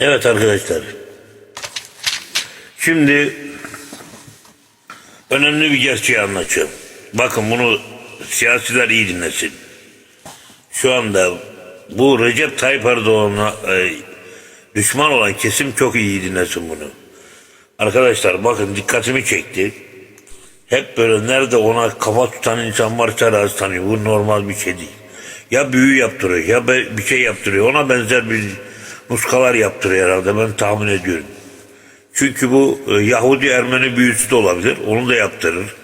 Evet arkadaşlar. Şimdi önemli bir gerçeği anlatacağım. Bakın bunu siyasiler iyi dinlesin. Şu anda bu Recep Tayyip Erdoğan'a e, düşman olan kesim çok iyi dinlesin bunu. Arkadaşlar bakın dikkatimi çekti. Hep böyle nerede ona kafa tutan insan varsa razı tanıyor. Bu normal bir şey değil. Ya büyü yaptırıyor ya bir şey yaptırıyor. Ona benzer bir muskalar yaptırıyor herhalde ben tahmin ediyorum. Çünkü bu e, Yahudi Ermeni büyüsü de olabilir. Onu da yaptırır.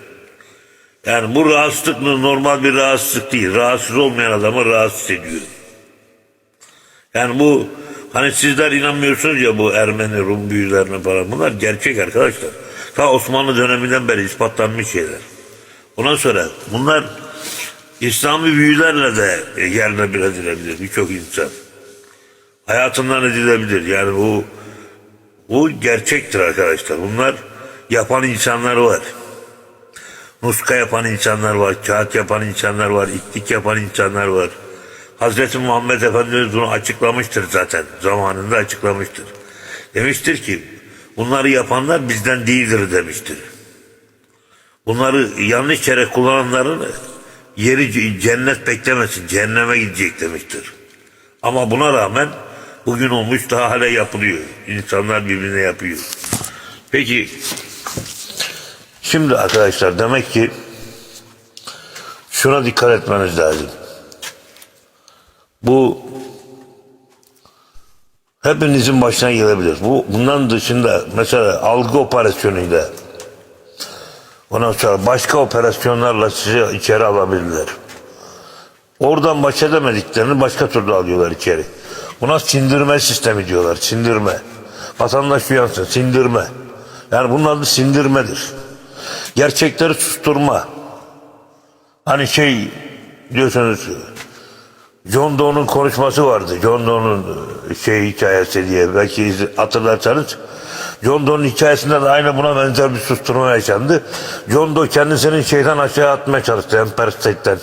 Yani bu rahatsızlık normal bir rahatsızlık değil. Rahatsız olmayan adamı rahatsız ediyor. Yani bu hani sizler inanmıyorsunuz ya bu Ermeni Rum büyülerine falan bunlar gerçek arkadaşlar. Ta Osmanlı döneminden beri ispatlanmış şeyler. Ondan sonra bunlar İslami büyülerle de yerine bir edilebilir birçok insan. Hayatından edilebilir. Yani bu bu gerçektir arkadaşlar. Bunlar yapan insanlar var. Muska yapan insanlar var, kağıt yapan insanlar var, itlik yapan insanlar var. Hazreti Muhammed Efendimiz bunu açıklamıştır zaten. Zamanında açıklamıştır. Demiştir ki bunları yapanlar bizden değildir demiştir. Bunları yanlış yere kullananların yeri cennet beklemesin, cehenneme gidecek demiştir. Ama buna rağmen bugün olmuş daha hala yapılıyor. İnsanlar birbirine yapıyor. Peki Şimdi arkadaşlar demek ki şuna dikkat etmeniz lazım. Bu hepinizin başına gelebilir. Bu bundan dışında mesela algı operasyonuyla ondan sonra başka operasyonlarla sizi içeri alabilirler. Oradan baş edemediklerini başka türlü alıyorlar içeri. Buna sindirme sistemi diyorlar. Sindirme. Vatandaş uyansın. Sindirme. Yani bunun adı sindirmedir. Gerçekleri susturma. Hani şey diyorsunuz John Donne'un konuşması vardı. John Donne'un e, şey hikayesi diye belki hatırlarsanız. John Donne'un hikayesinde de aynı buna benzer bir susturma yaşandı. John Doe kendisini şeyden aşağı atmaya çalıştı Empire State'ten.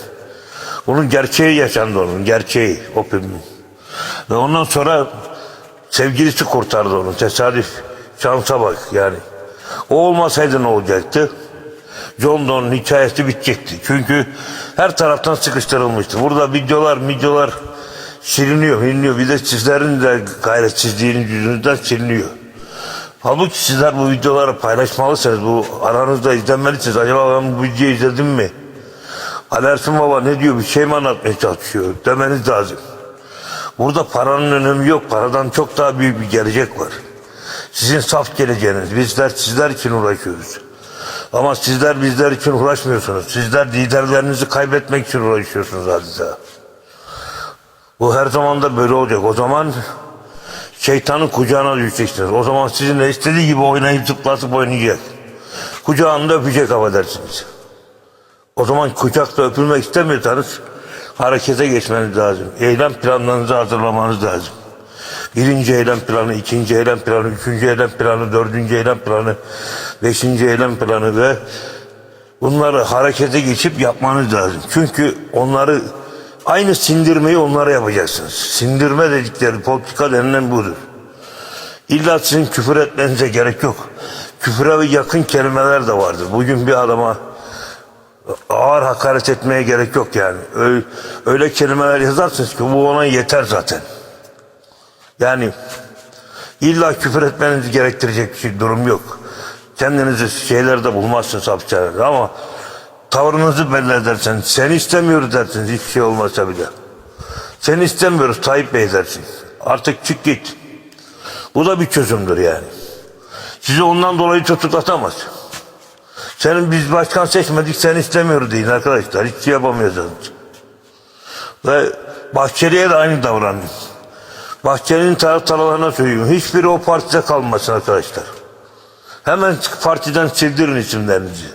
Bunun gerçeği yaşandı onun gerçeği o filmin. Ve ondan sonra sevgilisi kurtardı onu. Tesadüf şansa bak yani. O olmasaydı ne olacaktı? John Donne'un hikayesi bitecekti. Çünkü her taraftan sıkıştırılmıştı. Burada videolar videolar siliniyor, siliniyor. Bir de sizlerin de gayretsizliğinin yüzünden siliniyor. Halbuki sizler bu videoları paylaşmalısınız. Bu aranızda izlemelisiniz. Acaba ben bu videoyu izledim mi? Alersin Baba ne diyor bir şey mi anlatmaya çalışıyor demeniz lazım. Burada paranın önemi yok. Paradan çok daha büyük bir gelecek var. Sizin saf geleceğiniz. Bizler sizler için uğraşıyoruz. Ama sizler bizler için uğraşmıyorsunuz. Sizler liderlerinizi kaybetmek için uğraşıyorsunuz adeta. Bu her zaman da böyle olacak. O zaman şeytanın kucağına düşeceksiniz. O zaman sizinle istediği gibi oynayıp zıplatıp oynayacak. Kucağında öpecek affedersiniz. O zaman kucakta öpülmek istemiyorsanız harekete geçmeniz lazım. Eylem planlarınızı hazırlamanız lazım. Birinci eylem planı, ikinci eylem planı, üçüncü eylem planı, dördüncü eylem planı, beşinci eylem planı ve bunları harekete geçip yapmanız lazım. Çünkü onları aynı sindirmeyi onlara yapacaksınız. Sindirme dedikleri politika denilen budur. İlla sizin küfür etmenize gerek yok. Küfüre yakın kelimeler de vardır. Bugün bir adama ağır hakaret etmeye gerek yok yani. Öyle, öyle kelimeler yazarsınız ki bu ona yeter zaten. Yani illa küfür etmenizi gerektirecek bir şey, durum yok. Kendinizi şeylerde bulmazsınız hapishanede ama tavrınızı belli ederseniz, seni istemiyoruz dersiniz hiçbir şey olmasa bile. Seni istemiyoruz Tayyip Bey dersiniz. Artık çık git. Bu da bir çözümdür yani. Sizi ondan dolayı tutuklatamaz. Senin biz başkan seçmedik seni istemiyoruz deyin arkadaşlar. Hiç şey yapamıyorsunuz. Ve Bahçeli'ye de aynı davranın. Bahçeli'nin taraftarlarına söylüyorum. Hiçbiri o partide kalmasın arkadaşlar. Hemen partiden sildirin isimlerinizi.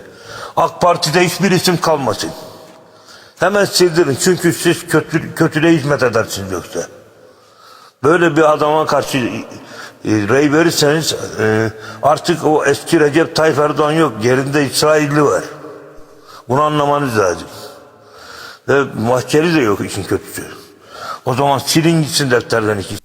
AK Parti'de hiçbir isim kalmasın. Hemen sildirin. Çünkü siz kötü, kötülüğe hizmet edersiniz yoksa. Böyle bir adama karşı rey verirseniz e, artık o eski Recep Tayyip Erdoğan yok. Yerinde İsrailli var. Bunu anlamanız lazım. Ve Bahçeli de yok işin kötüsü. O zaman silin gitsin defterden ikisi.